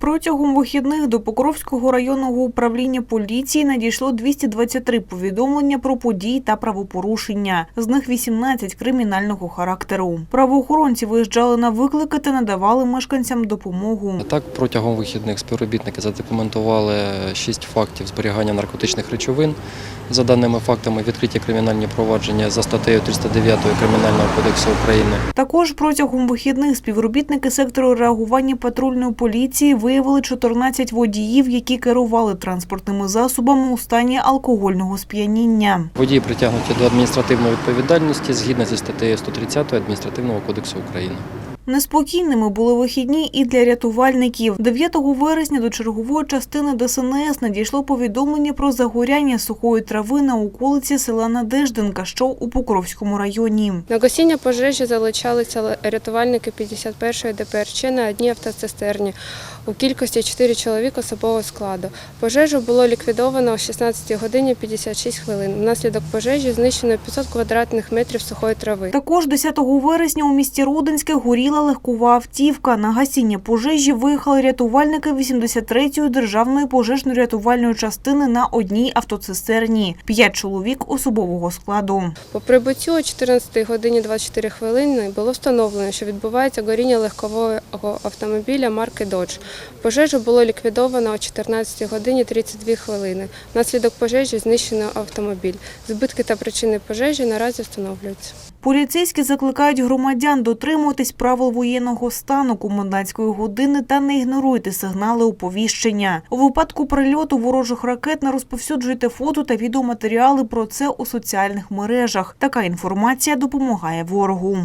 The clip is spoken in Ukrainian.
Протягом вихідних до Покровського районного управління поліції надійшло 223 повідомлення про події та правопорушення. З них 18 кримінального характеру. Правоохоронці виїжджали на виклики та надавали мешканцям допомогу. Так, протягом вихідних співробітники задокументували шість фактів зберігання наркотичних речовин. За даними фактами, відкриті кримінальні провадження за статтею 309 Кримінального кодексу України. Також протягом вихідних співробітники сектору реагування патрульної поліції виявили 14 водіїв, які керували транспортними засобами у стані алкогольного сп'яніння. Водії притягнуті до адміністративної відповідальності згідно зі статтею 130 Адміністративного кодексу України. Неспокійними були вихідні і для рятувальників. 9 вересня до чергової частини ДСНС надійшло повідомлення про загоряння сухої трави на околиці села Надеждинка, що у Покровському районі. На гасіння пожежі залучалися рятувальники 51-ї ДПРЧ на одній автоцистерні у кількості 4 чоловік особового складу. Пожежу було ліквідовано о 16 годині 56 хвилин. Внаслідок пожежі знищено 500 квадратних метрів сухої трави. Також 10 вересня у місті Родинське горіла легкова автівка. На гасіння пожежі виїхали рятувальники 83-ї державної пожежно-рятувальної частини на одній автоцистерні. П'ять чоловік особового складу. По прибуттю о 14 годині 24 хвилини було встановлено, що відбувається горіння легкового автомобіля марки Dodge. Пожежу було ліквідовано о 14 годині 32 хвилини. Внаслідок пожежі знищено автомобіль. Збитки та причини пожежі наразі встановлюються. Поліцейські закликають громадян дотримуватись правил воєнного стану комендантської години та не ігноруйте сигнали оповіщення. У випадку прильоту ворожих ракет не розповсюджуйте фото та відеоматеріали про це у соціальних мережах. Така інформація допомагає ворогу.